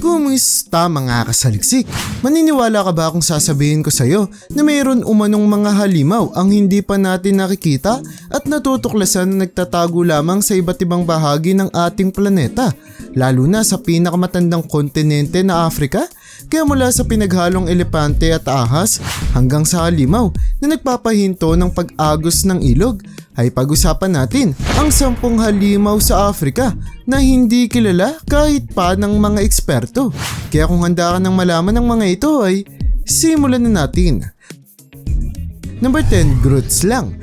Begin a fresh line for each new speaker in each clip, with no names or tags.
Kumusta mga kasaliksik? Maniniwala ka ba kung sasabihin ko sa'yo na mayroon umanong mga halimaw ang hindi pa natin nakikita at natutuklasan na nagtatago lamang sa iba't ibang bahagi ng ating planeta, lalo na sa pinakamatandang kontinente na Afrika? Kaya mula sa pinaghalong elepante at ahas hanggang sa halimaw na nagpapahinto ng pag-agos ng ilog ay pag-usapan natin ang sampung halimaw sa Afrika na hindi kilala kahit pa ng mga eksperto. Kaya kung handa ka ng malaman ng mga ito ay simulan na natin. Number 10, Groots lang.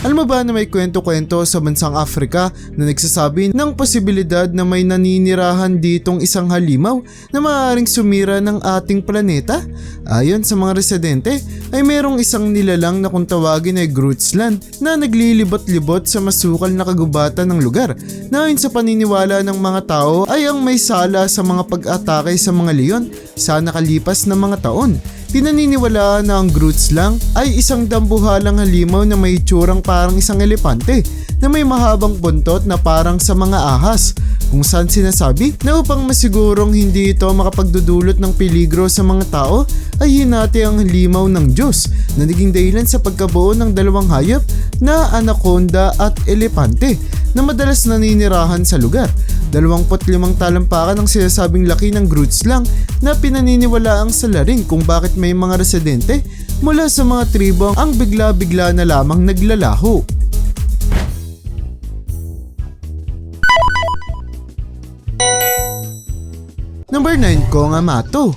Alam mo ba na may kwento-kwento sa bansang Afrika na nagsasabi ng posibilidad na may naninirahan ditong isang halimaw na maaaring sumira ng ating planeta? Ayon sa mga residente ay merong isang nilalang na kung tawagin ay Grootsland na naglilibot-libot sa masukal na kagubatan ng lugar na ayon sa paniniwala ng mga tao ay ang may sala sa mga pag-atake sa mga leon sa nakalipas na mga taon. Pinaniniwalaan na ang Groots lang ay isang dambuhalang halimaw na may tsurang parang isang elepante na may mahabang buntot na parang sa mga ahas kung saan sinasabi na upang masigurong hindi ito makapagdudulot ng peligro sa mga tao ay hinati ang halimaw ng Diyos na naging dahilan sa pagkabuo ng dalawang hayop na anaconda at elepante na madalas naninirahan sa lugar. 25 talampakan ang sinasabing laki ng Groots lang na pinaniniwala ang salarin kung bakit may mga residente mula sa mga tribo ang bigla-bigla na lamang naglalaho. Number 9, Kongamato.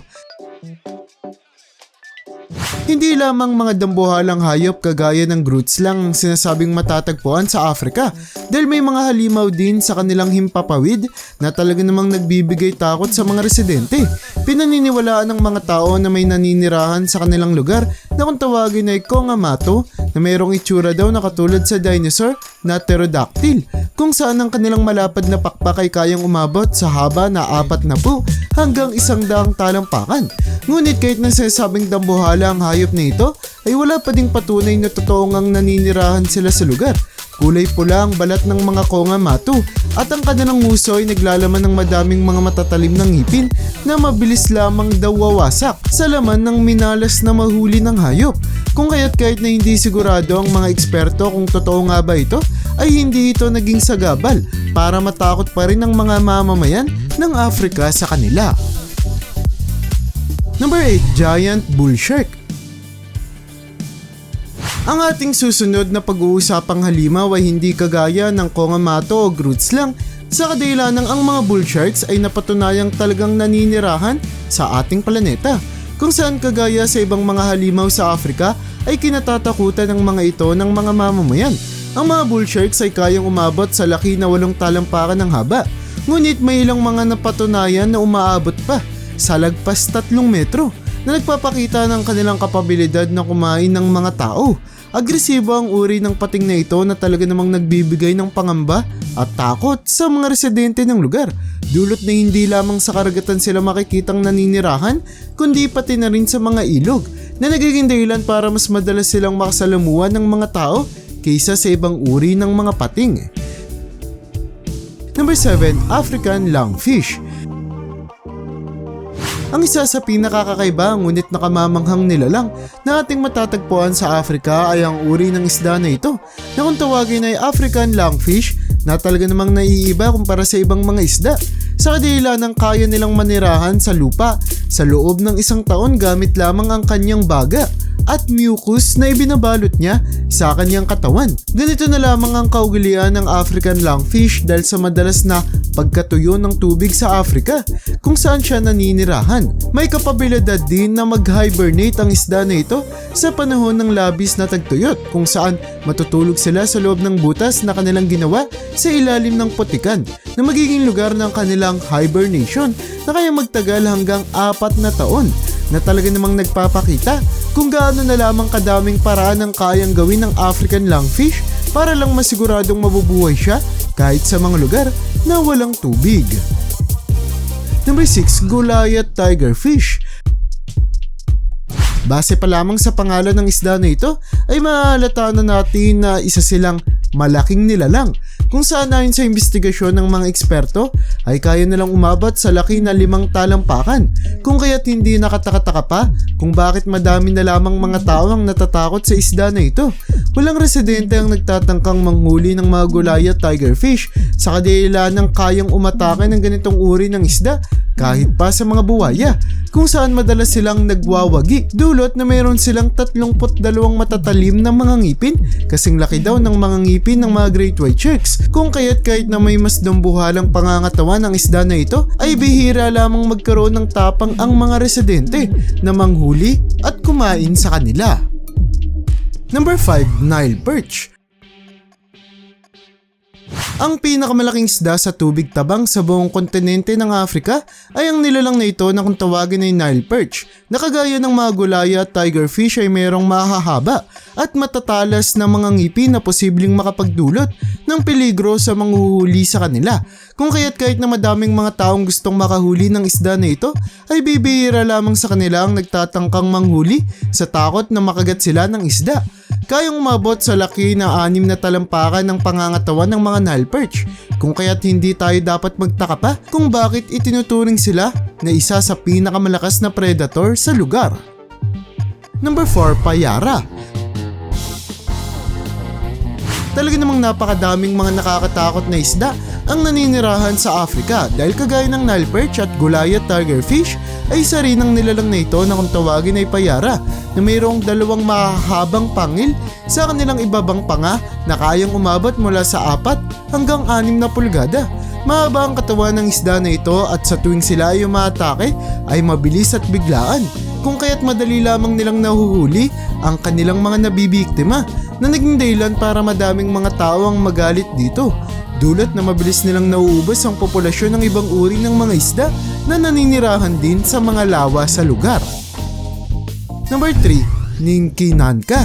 Hindi lamang mga dambuhalang hayop kagaya ng Groots lang ang sinasabing matatagpuan sa Afrika dahil may mga halimaw din sa kanilang himpapawid na talaga namang nagbibigay takot sa mga residente. Pinaniniwalaan ng mga tao na may naninirahan sa kanilang lugar na kung tawagin ay Kongamato na mayroong itsura daw na katulad sa dinosaur na pterodactyl kung saan ang kanilang malapad na pakpak ay kayang umabot sa haba na apat na po hanggang isang daang talampakan. Ngunit kahit na sinasabing dambuhala ang hayop na ito, ay wala pa ding patunay na totoong ang naninirahan sila sa lugar. Kulay pula ang balat ng mga kongamato at ang kanilang nguso ay naglalaman ng madaming mga matatalim ng ngipin na mabilis lamang daw wawasak sa laman ng minalas na mahuli ng hayop. Kung kaya't kahit na hindi sigurado ang mga eksperto kung totoo nga ba ito, ay hindi ito naging sagabal para matakot pa rin ang mga mamamayan ng Afrika sa kanila. Number 8, Giant Bull Shark. Ang ating susunod na pag-uusapang halimaw ay hindi kagaya ng Kongamato o Groots lang sa kadahilanang ang mga bull sharks ay napatunayang talagang naninirahan sa ating planeta kung saan kagaya sa ibang mga halimaw sa Afrika ay kinatatakutan ng mga ito ng mga mamamayan. Ang mga bull sharks ay kayang umabot sa laki na walong talampakan ng haba ngunit may ilang mga napatunayan na umaabot pa sa lagpas 3 metro na nagpapakita ng kanilang kapabilidad na kumain ng mga tao. Agresibo ang uri ng pating na ito na talaga namang nagbibigay ng pangamba at takot sa mga residente ng lugar. Dulot na hindi lamang sa karagatan sila makikitang naninirahan, kundi pati na rin sa mga ilog na nagiging dahilan para mas madalas silang makasalamuhan ng mga tao kaysa sa ibang uri ng mga pating. Number 7, African Lungfish. Ang isa sa pinakakakaiba ngunit nakamamanghang nilalang na ating matatagpuan sa Afrika ay ang uri ng isda na ito na kung tawagin ay African lungfish na talaga namang naiiba kumpara sa ibang mga isda. Sa kadila ng kaya nilang manirahan sa lupa sa loob ng isang taon gamit lamang ang kanyang baga at mucus na ibinabalot niya sa kanyang katawan. Ganito na lamang ang kaugalian ng African lungfish dahil sa madalas na pagkatuyo ng tubig sa Afrika kung saan siya naninirahan. May kapabilidad din na mag-hibernate ang isda na ito sa panahon ng labis na tagtuyot kung saan matutulog sila sa loob ng butas na kanilang ginawa sa ilalim ng putikan na magiging lugar ng kanilang hibernation na kaya magtagal hanggang apat na taon na talaga namang nagpapakita kung gaano na lamang kadaming paraan ang kayang gawin ng African lungfish para lang masiguradong mabubuhay siya kahit sa mga lugar na walang tubig. Number 6, Goliath Tigerfish. Base pa lamang sa pangalan ng isda na ito ay mahalata na natin na isa silang malaking nilalang kung saan ayon sa investigasyon ng mga eksperto ay kaya nilang umabot sa laki na limang talampakan kung kaya't hindi nakatakataka pa kung bakit madami na lamang mga tao ang natatakot sa isda na ito. Walang residente ang nagtatangkang manghuli ng mga gulay at tigerfish sa kadila ng kayang umatake ng ganitong uri ng isda kahit pa sa mga buwaya kung saan madalas silang nagwawagi dulot na mayroon silang 32 matatalim na mga ngipin kasing laki daw ng mga ngipin ng mga great white sharks kung kaya't kahit na may mas dambuhalang pangangatawan ng isda na ito ay bihira lamang magkaroon ng tapang ang mga residente na manghuli at kumain sa kanila. Number 5, Nile Perch ang pinakamalaking isda sa tubig tabang sa buong kontinente ng Afrika ay ang nilalang na ito na kung tawagin ay Nile Perch na kagaya ng mga gulaya at tigerfish ay mayroong mahahaba at matatalas na mga ngipin na posibleng makapagdulot ng peligro sa manghuhuli sa kanila. Kung kaya't kahit na madaming mga taong gustong makahuli ng isda na ito ay bibihira lamang sa kanila ang nagtatangkang manghuli sa takot na makagat sila ng isda kayang umabot sa laki na anim na talampakan ng pangangatawan ng mga Nile perch kung kaya't hindi tayo dapat magtaka pa kung bakit itinuturing sila na isa sa pinakamalakas na predator sa lugar. Number 4, Payara Talaga namang napakadaming mga nakakatakot na isda ang naninirahan sa Africa dahil kagaya ng Nile perch at Goliath tigerfish ay isa rin ang nilalang na ito na kung tawagin ay payara na mayroong dalawang mahahabang pangil sa kanilang ibabang panga na kayang umabot mula sa apat hanggang anim na pulgada. Mahaba ang katawan ng isda na ito at sa tuwing sila ay umaatake ay mabilis at biglaan kung kaya't madali lamang nilang nahuhuli ang kanilang mga nabibiktima na naging dahilan para madaming mga tao ang magalit dito. Dulot na mabilis nilang nauubos ang populasyon ng ibang uri ng mga isda na naninirahan din sa mga lawa sa lugar. Number 3, Ninkinanka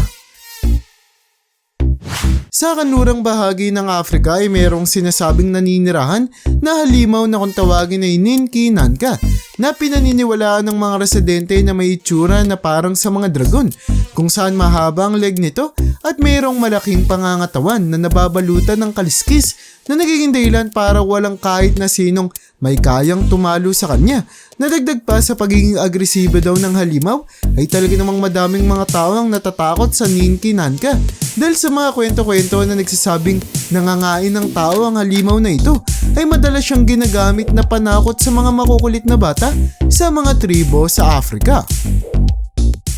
sa kanlurang bahagi ng Afrika ay mayroong sinasabing naninirahan na halimaw na kung tawagin ay Ninkinanka na pinaniniwalaan ng mga residente na may itsura na parang sa mga dragon kung saan mahaba ang leg nito at mayroong malaking pangangatawan na nababalutan ng kaliskis na nagiging dahilan para walang kahit na sinong may kayang tumalo sa kanya. Nadagdag pa sa pagiging agresibo daw ng halimaw ay talaga namang madaming mga tao ang natatakot sa Ninki Nanka dahil sa mga kwento-kwento na nagsasabing nangangain ng tao ang halimaw na ito ay madalas siyang ginagamit na panakot sa mga makukulit na bata sa mga tribo sa Africa.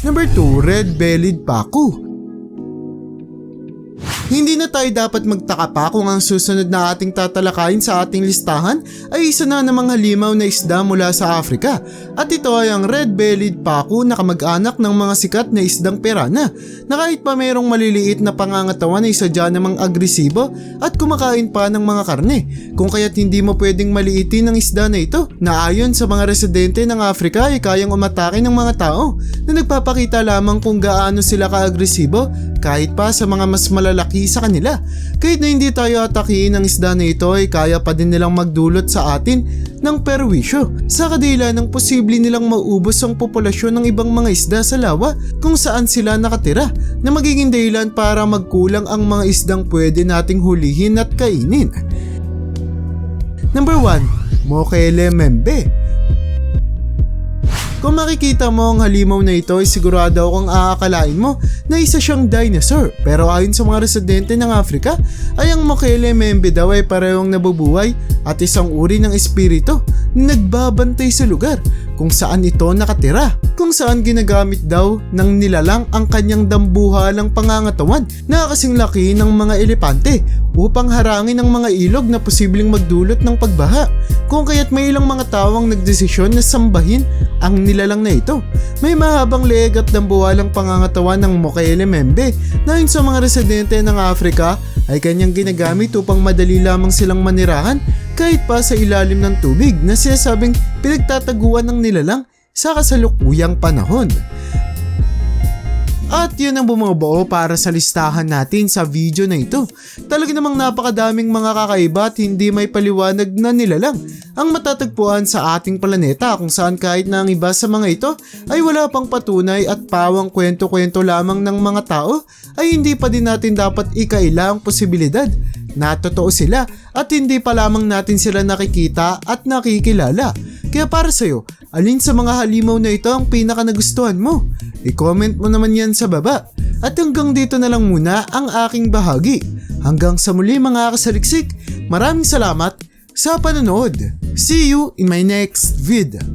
Number 2, Red-Bellied Paku hindi na tayo dapat magtaka pa kung ang susunod na ating tatalakayin sa ating listahan ay isa na namang halimaw na isda mula sa Afrika. At ito ay ang red-bellied paku na kamag-anak ng mga sikat na isdang perana na kahit pa mayroong maliliit na pangangatawan ay sadya namang agresibo at kumakain pa ng mga karne. Kung kaya't hindi mo pwedeng maliitin ang isda na ito na ayon sa mga residente ng Afrika ay kayang umatake ng mga tao na nagpapakita lamang kung gaano sila kaagresibo kahit pa sa mga mas malalaki sa kanila. Kahit na hindi tayo atakiin ng isda na ito ay kaya pa din nilang magdulot sa atin ng perwisyo sa kadila ng posible nilang maubos ang populasyon ng ibang mga isda sa lawa kung saan sila nakatira na magiging dahilan para magkulang ang mga isdang pwede nating hulihin at kainin. Number 1. Mokele Membe kung makikita mo ang halimaw na ito ay sigurado akong aakalain mo na isa siyang dinosaur. Pero ayon sa mga residente ng Afrika ay ang Mokele Membe daw ay parehong nabubuhay at isang uri ng espiritu na nagbabantay sa lugar kung saan ito nakatira. Kung saan ginagamit daw ng nilalang ang kanyang dambuhalang pangangatawan na kasing laki ng mga elepante upang harangin ang mga ilog na posibleng magdulot ng pagbaha. Kung kaya't may ilang mga tawang nagdesisyon na sambahin ang nilalang na ito. May mahabang leeg at dambuhalang pangangatawan ng Mokele Membe na yun sa mga residente ng Afrika ay kanyang ginagamit upang madali lamang silang manirahan kahit pa sa ilalim ng tubig na sinasabing pinagtataguan ng nilalang sa kasalukuyang panahon. At yun ang bumubuo para sa listahan natin sa video na ito. Talaga namang napakadaming mga kakaiba at hindi may paliwanag na nilalang ang matatagpuan sa ating planeta kung saan kahit na ang iba sa mga ito ay wala pang patunay at pawang kwento-kwento lamang ng mga tao ay hindi pa din natin dapat ikaila ang posibilidad na totoo sila at hindi pa lamang natin sila nakikita at nakikilala. Kaya para sa'yo, alin sa mga halimaw na ito ang pinaka nagustuhan mo? I-comment mo naman yan sa baba. At hanggang dito na lang muna ang aking bahagi. Hanggang sa muli mga kasaliksik, maraming salamat sa panonood. See you in my next vid.